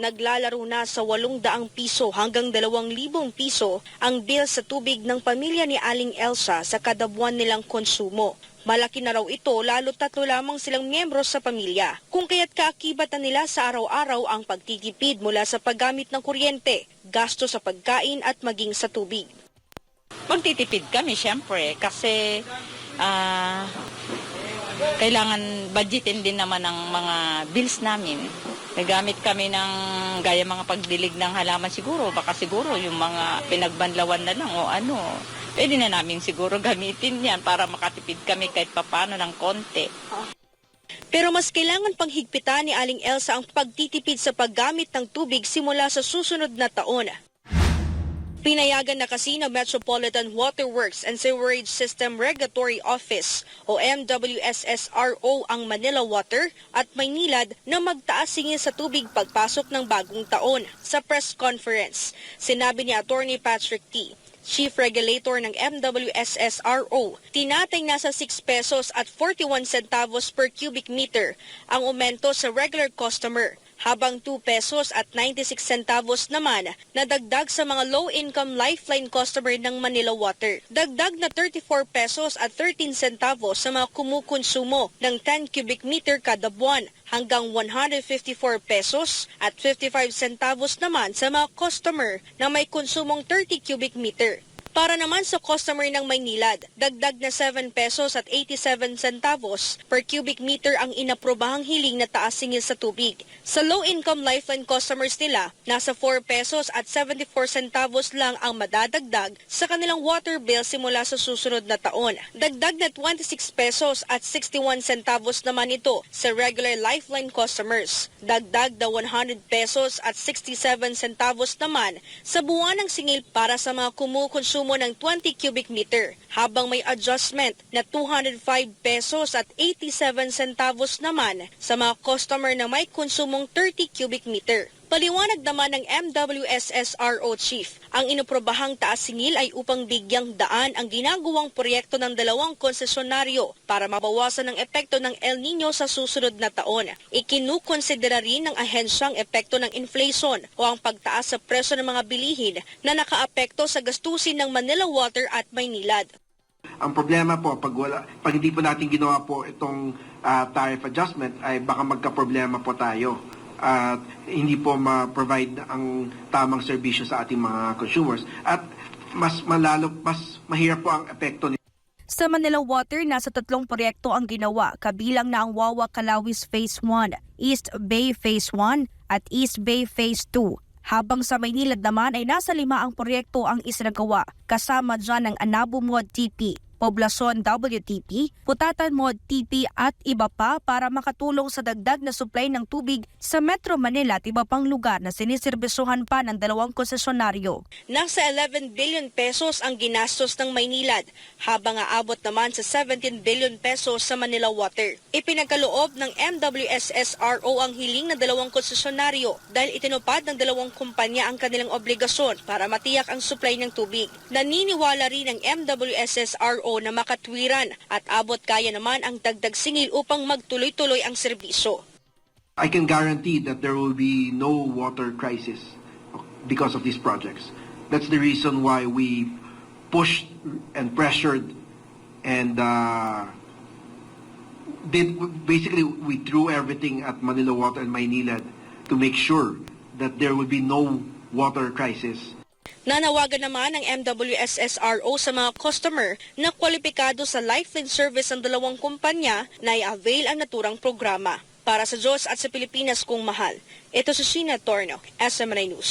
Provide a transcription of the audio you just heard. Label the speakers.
Speaker 1: Naglalaro na sa 800 piso hanggang 2,000 piso ang bill sa tubig ng pamilya ni Aling Elsa sa kada buwan nilang konsumo. Malaki na raw ito lalo tatlo lamang silang miyembro sa pamilya. Kung kaya't kaakibatan nila sa araw-araw ang pagtitipid mula sa paggamit ng kuryente, gasto sa pagkain at maging sa tubig.
Speaker 2: Magtitipid kami, syempre, kasi ah, kailangan budgetin din naman ang mga bills namin. Nagamit kami ng gaya mga pagdilig ng halaman siguro, baka siguro yung mga pinagbanlawan na lang o ano. Pwede na namin siguro gamitin yan para makatipid kami kahit papano ng konti.
Speaker 1: Pero mas kailangan pang higpitan ni Aling Elsa ang pagtitipid sa paggamit ng tubig simula sa susunod na taon. Pinayagan na kasi ng Metropolitan Water Works and Sewerage System Regulatory Office o MWSSRO ang Manila Water at Maynilad na magtaas singil sa tubig pagpasok ng bagong taon. Sa press conference, sinabi ni Attorney Patrick T. Chief Regulator ng MWSSRO, tinatay nasa 6 pesos at 41 centavos per cubic meter ang aumento sa regular customer habang 2 pesos at 96 centavos naman nadagdag sa mga low-income lifeline customer ng Manila Water. Dagdag na 34 pesos at 13 centavos sa mga kumukonsumo ng 10 cubic meter kada buwan hanggang 154 pesos at 55 centavos naman sa mga customer na may konsumong 30 cubic meter. Para naman sa customer ng Maynilad, dagdag na 7 pesos at 87 centavos per cubic meter ang inaprobahang hiling na taas singil sa tubig. Sa low-income lifeline customers nila, nasa 4 pesos at 74 centavos lang ang madadagdag sa kanilang water bill simula sa susunod na taon. Dagdag na 26 pesos at 61 centavos naman ito sa regular lifeline customers. Dagdag na 100 pesos at 67 centavos naman sa buwanang singil para sa mga kumukonsumo ng 20 cubic meter, habang may adjustment na 205 pesos at 87 centavos naman sa mga customer na may konsumong 30 cubic meter. Paliwanag naman ng MWSSRO Chief, ang inuprobahang taas singil ay upang bigyang daan ang ginagawang proyekto ng dalawang konsesyonaryo para mabawasan ang epekto ng El Nino sa susunod na taon. Ikinukonsidera rin ng ahensyang epekto ng inflation o ang pagtaas sa presyo ng mga bilihin na nakaapekto sa gastusin ng Manila Water at Maynilad.
Speaker 3: Ang problema po, pag, wala, pag hindi po natin ginawa po itong ah, tariff adjustment, ay baka magka-problema po tayo. At hindi po ma-provide ang tamang serbisyo sa ating mga consumers. At mas malalo, mas mahirap po ang epekto
Speaker 1: Sa Manila Water, nasa tatlong proyekto ang ginawa, kabilang na ang Wawa Calawis Phase 1, East Bay Phase 1 at East Bay Phase 2. Habang sa Maynilad naman ay nasa lima ang proyekto ang isinagawa, kasama dyan ang Anabo Mod TP, Poblacion WTP, Putatan Mod TP at iba pa para makatulong sa dagdag na supply ng tubig sa Metro Manila at iba pang lugar na siniserbisohan pa ng dalawang konsesyonaryo. Nasa 11 billion pesos ang ginastos ng Maynilad, habang aabot naman sa 17 billion pesos sa Manila Water. Ipinagkaloob ng MWSSRO ang hiling ng dalawang konsesyonaryo dahil itinupad ng dalawang kumpanya ang kanilang obligasyon para matiyak ang supply ng tubig. Naniniwala rin ng MWSSRO na makatwiran at abot kaya naman ang dagdag singil upang magtuloy-tuloy ang serbisyo.
Speaker 3: I can guarantee that there will be no water crisis because of these projects. That's the reason why we pushed and pressured and uh, did basically we threw everything at Manila Water and Maynilad to make sure that there will be no water crisis.
Speaker 1: Nanawagan naman ng MWSSRO sa mga customer na kwalipikado sa lifeline service ng dalawang kumpanya na i-avail ang naturang programa. Para sa Diyos at sa Pilipinas kung mahal, ito si Sheena Torno, SMNI News.